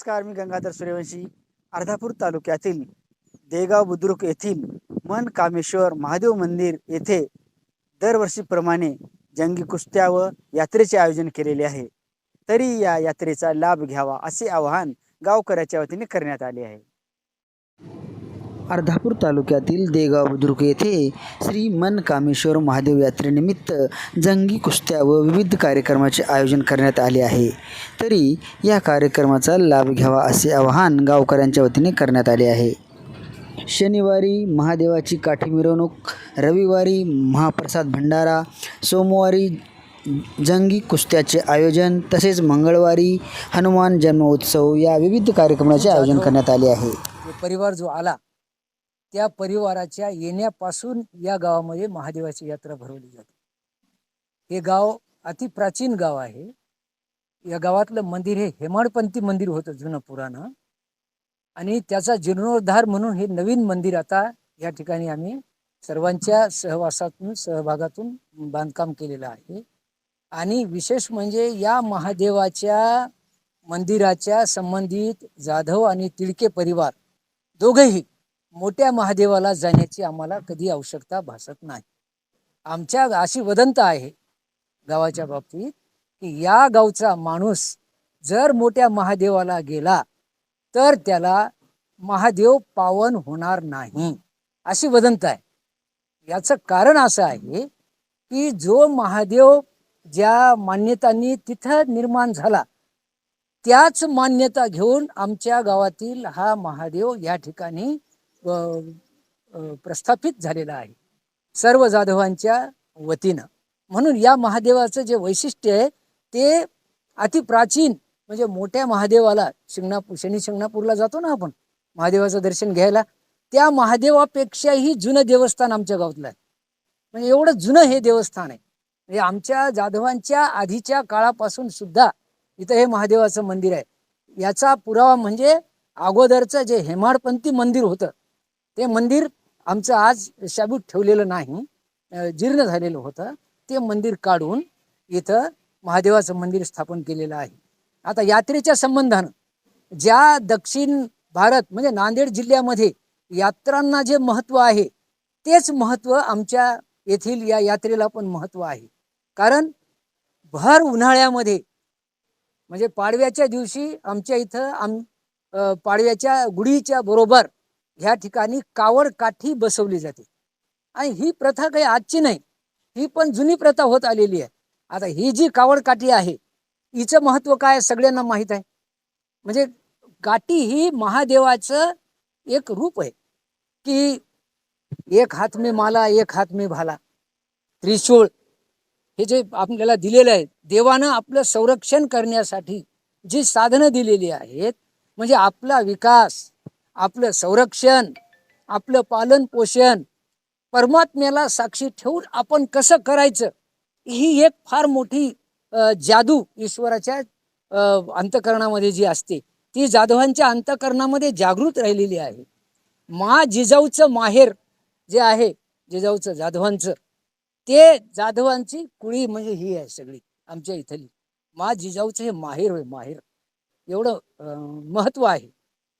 नमस्कार मी गंगाधर सूर्यवंशी अर्धापूर तालुक्यातील देगाव बुद्रुक येथील मन कामेश्वर महादेव मंदिर येथे दरवर्षीप्रमाणे जंगी कुस्त्या व यात्रेचे आयोजन केलेले आहे. तरी या यात्रेचा लाभ घ्यावा असे आवाहन गावकऱ्याच्या वतीने करण्यात आले आहे. अर्धापूर तालुक्यातील देगाव बुद्रुक येथे श्री मन कामेश्वर महादेव यात्रेनिमित्त जंगी कुस्त्या व विविध कार्यक्रमाचे आयोजन करण्यात आले आहे. तरी या कार्यक्रमाचा लाभ घ्यावा असे आवाहन गावकऱ्यांच्या वतीने करण्यात आले आहे. शनिवारी महादेवाची काठी मिरवणूक रविवारी महाप्रसाद भंडारा सोमवारी जंगी कुस्त्याचे आयोजन तसेच मंगळवारी हनुमान जन्मोत्सव या विविध कार्यक्रमाचे आयोजन करण्यात आले आहे. परिवार जो आला त्या परिवाराच्या येण्यापासून या गावामध्ये महादेवाची यात्रा भरवली जाते. हे गाव अति प्राचीन गाव आहे. या गावातलं मंदिर हे हेमाडपंथी मंदिर होतं जुनं पुराणं. आणि त्याचा जीर्णोद्धार म्हणून हे नवीन मंदिर आता या ठिकाणी आम्ही सर्वांच्या सहवासातून सहभागातून बांधकाम केलेलं आहे. आणि विशेष म्हणजे या महादेवाच्या मंदिराच्या संबंधित जाधव आणि तिळके परिवार दोघेही मोठ्या महादेवाला जाण्याची आम्हाला कधी आवश्यकता भासत नाही. आमच्या अशी वदंत आहे गावाच्या बाबतीत की या गावचा माणूस जर मोठ्या महादेवाला गेला तर त्याला महादेव पावन होणार नाही. अशी वदंत आहे. याचं कारण असं आहे की जो महादेव ज्या मान्यतांनी तिथं निर्माण झाला त्याच मान्यता घेऊन आमच्या गावातील हा महादेव या ठिकाणी प्रस्थापित झालेला आहे. सर्व जाधवांच्या वतीनं. म्हणून या महादेवाचं जे वैशिष्ट्य आहे ते अतिप्राचीन म्हणजे मोठ्या महादेवाला शिंगणापूर शनी शिंगणापूरला जातो ना आपण महादेवाचं दर्शन घ्यायला त्या महादेवापेक्षाही जुनं देवस्थान आमच्या गावातलं आहे. म्हणजे एवढं जुनं हे देवस्थान आहे. म्हणजे आमच्या जाधवांच्या आधीच्या काळापासून सुद्धा इथं हे महादेवाचं मंदिर आहे. याचा पुरावा म्हणजे अगोदरचं जे हेमाडपंथी मंदिर होतं ते मंदिर आमचं आज शाबूत ठेवलेलं नाही जीर्ण झालेलं होतं. ते मंदिर काढून इथं महादेवाचं मंदिर स्थापन केलेलं आहे. आता यात्रेच्या संबंधानं ज्या दक्षिण भारत म्हणजे नांदेड जिल्ह्यामध्ये यात्रांना जे महत्त्व आहे तेच महत्त्व आमच्या येथील या यात्रेला पण महत्त्व आहे. कारण भर उन्हाळ्यामध्ये म्हणजे पाडव्याच्या दिवशी आमच्या इथं आम पाडव्याच्या गुढीच्या बरोबर ह्या ठिकाणी कावड काठी बसवली जाते. आणि ही प्रथा काही आजची नाही. ही पण जुनी प्रथा होत आलेली आहे. आता ही जी कावड काठी आहे हिचं महत्त्व काय आहे सगळ्यांना माहीत आहे. म्हणजे काठी ही महादेवाचं एक रूप आहे. की एक हात मी माला एक हात में भाला. त्रिशूळ हे जे आपल्याला दिलेलं आहे देवानं आपलं संरक्षण करण्यासाठी जी साधनं दिलेली आहेत म्हणजे आपला विकास आपलं संरक्षण आपलं पालन पोषण परमात्म्याला साक्षी ठेवून आपण कसं करायचं ही एक फार मोठी जादू ईश्वराच्या अंतकरणामध्ये जी असते ती जाधवांच्या अंतकरणामध्ये जागृत राहिलेली आहे. मा जिजाऊचं माहेर जे आहे जिजाऊचं जाधवांचं ते जाधवांची कुळी म्हणजे ही आहे सगळी आमच्या इथली. मा जिजाऊचं हे माहेर होय माहेर. एवढं महत्त्व महत्त्व आहे.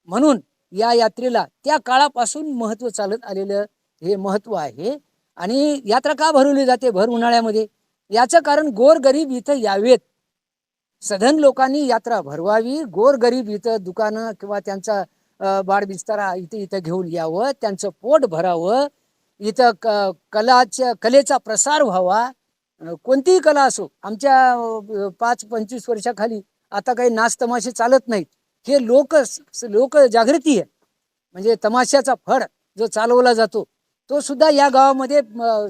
म्हणून या यात्रेला त्या काळापासून महत्त्व चालत आलेलं हे महत्त्व आहे. आणि यात्रा का भरवली जाते? भर उन्हाळ्यामध्ये. याचं कारण गोरगरीब इथं यावेत. सधन लोकांनी यात्रा भरवावी. गोरगरीब इथं दुकानं किंवा त्यांचा बाळबिस्तारा इथं इथं घेऊन यावं. त्यांचं पोट भरावं. इथं क कलाच्या कलेचा प्रसार व्हावा. कोणतीही कला असो आमच्या पाच पंचवीस वर्षाखाली आता काही नाच तमाशे चालत नाहीत. हे लोक लोक जागृती आहे. म्हणजे तमाशाचा फड जो चालवला जातो तो सुद्धा या गावामध्ये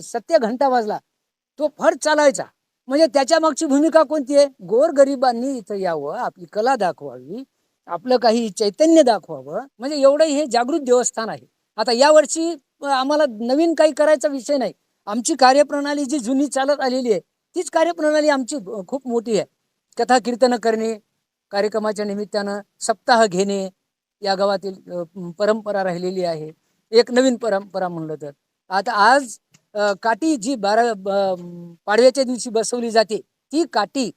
सत्य घंटा वाजला. तो फड चालायचा. म्हणजे त्याच्या मागची भूमिका कोणती आहे? गोरगरिबांनी इथं यावं आपली कला दाखवावी आपलं काही चैतन्य दाखवावं. म्हणजे एवढं हे जागृत देवस्थान आहे. आता यावर्षी आम्हाला नवीन काही करायचा विषय नाही. आमची कार्यप्रणाली जी जुनी चालत आलेली आहे तीच कार्यप्रणाली आमची खूप मोठी आहे. कथा कीर्तनं करणे कार्यक्रमाच्या निमित्तानं सप्ताह घेणे या गावातील परंपरा राहिलेली आहे. एक नवीन परंपरा म्हणलं तर. आता आज काठी जी बारा पाडव्याच्या दिवशी बसवली जाते ती काठी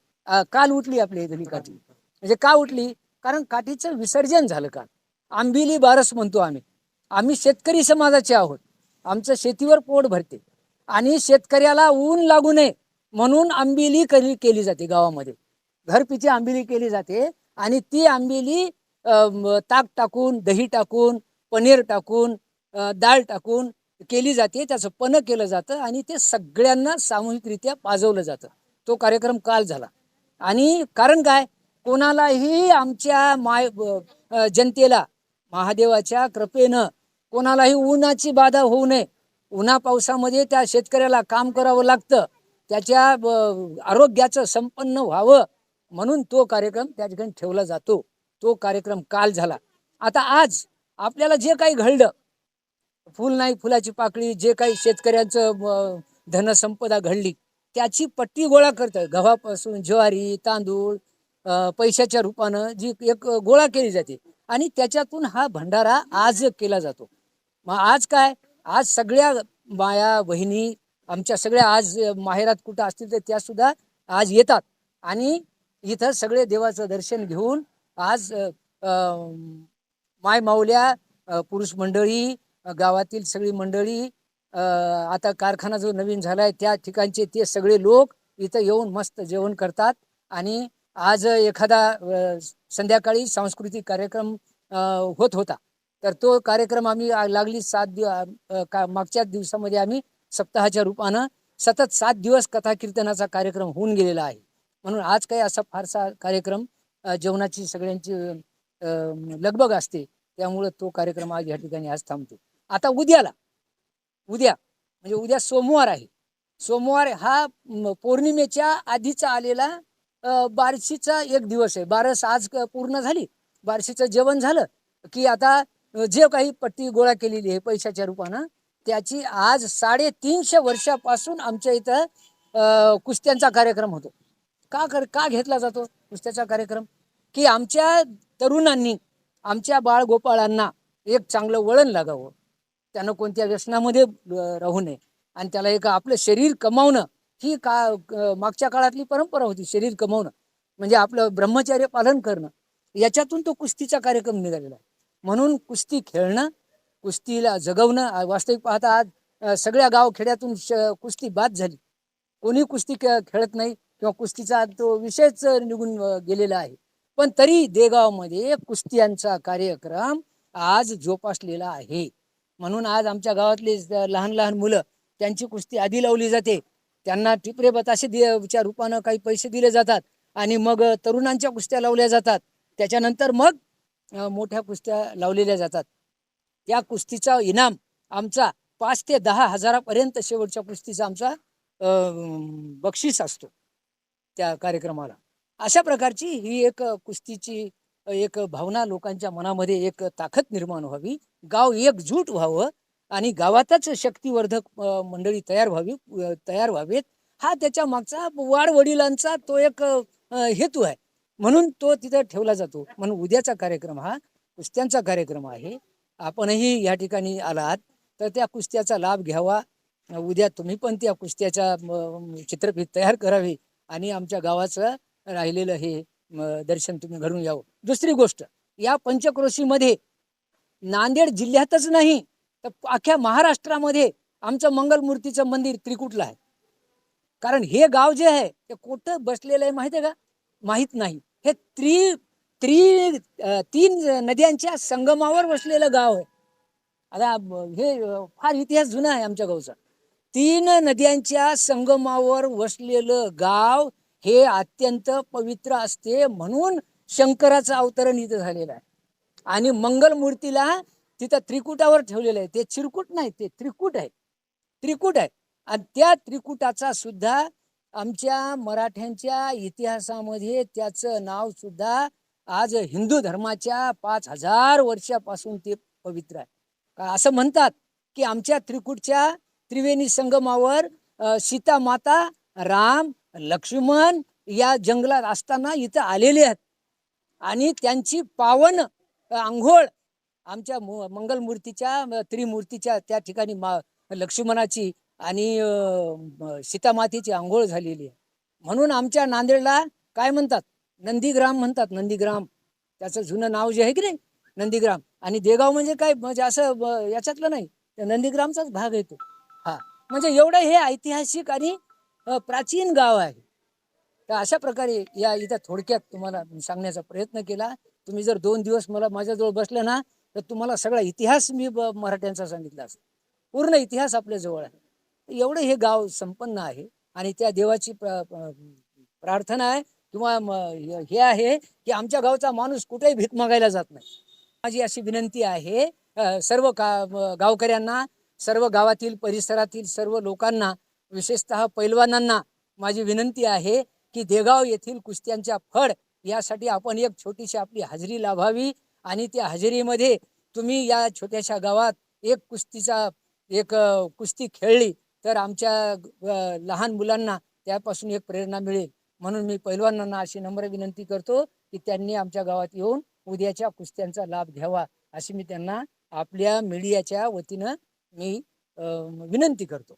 काल उठली आपल्या इथली काठी. म्हणजे का उठली? कारण काठीचं विसर्जन झालं काल. आंबिली बारस म्हणतो आम्ही. आम्ही शेतकरी समाजाचे आहोत. आमचं शेतीवर पोट भरते. आणि शेतकऱ्याला ऊन लागू नये म्हणून आंबिली केली केली जाते गावामध्ये. घरपिची आंबिली केली जाते आणि ती आंबिली ताक टाकून दही टाकून पनीर टाकून डाळ टाकून केली जाते. त्याचं पणं केलं जातं आणि ते सगळ्यांना सामूहिकरित्या पाजवलं जातं. तो कार्यक्रम काल झाला. आणि कारण काय? कोणालाही आमच्या माय जनतेला महादेवाच्या कृपेनं कोणालाही उन्हाची बाधा होऊ नये. उन्हा पावसामध्ये त्या शेतकऱ्याला काम करावं लागतं. त्याच्या ब- आरोग्याचं संपन्न व्हावं. म्हणून तो कार्यक्रम त्या ठिकाणी ठेवला जातो. तो कार्यक्रम काल झाला. आता आज आपल्याला जे काही घडलं फुल नाही फुलाची पाकळी जे काही शेतकऱ्यांचं धनसंपदा घडली त्याची पट्टी गोळा करतं गव्हापासून ज्वारी तांदूळ पैशाच्या रूपानं जी एक गोळा केली जाते आणि त्याच्यातून हा भंडारा आज केला जातो. मग आज काय? आज सगळ्या माया बहिणी आमच्या सगळ्या आज माहेरात कुठं असतील तर त्या सुद्धा आज येतात आणि इथं सगळे देवाचं दर्शन घेऊन आज माय माऊल्या पुरुष मंडळी गावातील सगळी मंडळी आता कारखाना जो नवीन झालाय त्या ठिकाणचे ते सगळे लोक इथं येऊन मस्त जेवण करतात. आणि आज एखादा संध्याकाळी सांस्कृतिक कार्यक्रम होत होता. तर तो कार्यक्रम आम्ही लागली सात दिव का मागच्याच दिवसामध्ये आम्ही सप्ताहाच्या रूपानं सतत सात दिवस कथा कीर्तनाचा कार्यक्रम होऊन गेलेला आहे. म्हणून आज काही असा फारसा कार्यक्रम जेवणाची सगळ्यांची लगबग असते. त्यामुळं तो कार्यक्रम आज या ठिकाणी आज थांबतो. आता उद्याला उद्या म्हणजे उद्या सोमवार आहे. सोमवार हा पौर्णिमेच्या आधीचा आलेला बारशीचा बार्शीचा एक दिवस आहे. बारस आज क- पूर्ण झाली. बार्शीचं जेवण झालं की आता जे काही पट्टी गोळा केलेली आहे पैशाच्या रूपानं त्याची आज साडेतीनशे वर्षापासून आमच्या इथं कुस्त्यांचा कार्यक्रम होतो. का कर का घेतला जातो कुस्त्याचा कार्यक्रम? की आमच्या तरुणांनी आमच्या बाळ गोपाळांना एक चांगलं वळण लागावं. त्यानं कोणत्या व्यसनामध्ये राहू नये. आणि त्याला एक आपलं शरीर कमावणं ही का मागच्या काळातली परंपरा होती शरीर कमावणं. म्हणजे आपलं ब्रह्मचर्य पालन करणं. याच्यातून तो कुस्तीचा कार्यक्रम निघालेला आहे. म्हणून कुस्ती खेळणं कुस्तीला जगवणं वास्तविक पाहता आज सगळ्या गाव खेड्यातून कुस्ती बाद झाली. कोणी कुस्ती खेळत नाही. किंवा कुस्तीचा तो विषयच निघून गेलेला आहे. पण तरी देगावमध्ये कुस्त्यांचा कार्यक्रम आज जोपासलेला आहे. म्हणून आज आमच्या गावातले लहान लहान मुलं त्यांची कुस्ती आधी लावली जाते. त्यांना टिपरे बताशे दिच्या रूपानं काही पैसे दिले जातात आणि मग तरुणांच्या कुस्त्या लावल्या जातात. त्याच्यानंतर मग मोठ्या कुस्त्या लावलेल्या जातात. त्या कुस्तीचा इनाम आमचा पाच ते दहा हजारापर्यंत शेवटच्या कुस्तीचा आमचा बक्षीस असतो. त्या कार्यक्रमाला. अशा प्रकारची ही एक कुस्तीची एक भावना लोकांच्या मनामध्ये एक ताकद निर्माण व्हावी. गाव एकजूट व्हावं आणि गावातच शक्तिवर्धक मंडळी तयार व्हावी तयार व्हावेत. हा त्याच्या मागचा वाडवडिलांचा तो एक हेतू आहे. म्हणून तो तिथं ठेवला जातो. म्हणून उद्याचा कार्यक्रम हा कुस्त्यांचा कार्यक्रम आहे. आपणही या ठिकाणी आलात तर त्या कुस्त्याचा लाभ घ्यावा. उद्या तुम्ही पण त्या कुस्त्याच्या म, चित्रफित तयार करावी. आणि आमच्या गावाचं राहिलेलं हे दर्शन तुम्ही घडून यावं दुसरी गोष्ट या पंचक्रोशीमध्ये नांदेड जिल्ह्यातच नाही तर अख्ख्या महाराष्ट्रामध्ये आमचं मंगलमूर्तीचं मंदिर त्रिकुटला आहे. कारण हे गाव जे आहे ते कुठं बसलेलं आहे माहिती आहे का? माहीत नाही. हे त्रि त्रि तीन नद्यांच्या संगमावर बसलेलं गाव आहे. आता हे फार इतिहास जुना आहे आमच्या गावचा. तीन नद्यांच्या संगमावर वसलेलं गाव हे अत्यंत पवित्र असते म्हणून शंकराचं अवतरण इथं झालेलं आहे. आणि मंगलमूर्तीला तिथं त्रिकुटावर ठेवलेलं आहे. ते चिरकुट नाही ते त्रिकुट आहे. त्रिकुट आहे. आणि त्या त्रिकुटाचा सुद्धा आमच्या मराठ्यांच्या इतिहासामध्ये त्याचं नाव सुद्धा आज हिंदू धर्माच्या पाच हजार वर्षापासून ते पवित्र आहे. असं म्हणतात की आमच्या त्रिकुटच्या त्रिवेणी संगमावर सीता माता राम लक्ष्मण या जंगलात असताना इथं आलेले आहेत. आणि त्यांची पावन आंघोळ आमच्या मंगलमूर्तीच्या त्रिमूर्तीच्या त्या ठिकाणी मा लक्ष्मणाची आणि सीतामातेची आंघोळ झालेली आहे. म्हणून आमच्या नांदेडला काय म्हणतात? नंदीग्राम म्हणतात. नंदीग्राम. त्याचं जुनं नाव जे आहे की नाही? नंदीग्राम. आणि देगाव म्हणजे काय? म्हणजे असं याच्यातलं नाही. नंदीग्रामचाच भाग येतो हा. म्हणजे एवढं हे ऐतिहासिक आणि प्राचीन गाव आहे. तर अशा प्रकारे या इथं थोडक्यात तुम्हाला सांगण्याचा प्रयत्न केला. तुम्ही जर दोन दिवस मला माझ्याजवळ बसले ना तर तुम्हाला सगळा इतिहास मी मराठ्यांचा सांगितला असतो पूर्ण इतिहास आपल्या जवळ आहे. एवढं हे गाव संपन्न आहे आणि त्या देवाची प्रार्थना आहे किंवा हे आहे की आमच्या गावचा माणूस कुठेही भीक मागायला जात नाही. माझी अशी विनंती आहे सर्व का गावकऱ्यांना सर्व गावातील परिसरातील सर्व लोकांना विशेषतः पैलवानांना माझी विनंती आहे की देगाव येथील कुस्त्यांच्या फड यासाठी आपण एक छोटीशी आपली हजेरी लाभावी आणि त्या हजेरीमध्ये तुम्ही या छोट्याशा गावात एक कुस्तीचा एक कुस्ती खेळली तर आमच्या लहान मुलांना त्यापासून एक प्रेरणा मिळेल. म्हणून मी पैलवानांना अशी नम्र विनंती करतो की त्यांनी आमच्या गावात येऊन उद्याच्या कुस्त्यांचा लाभ घ्यावा अशी मी त्यांना आपल्या मीडियाच्या वतीनं मी विनंती करतो.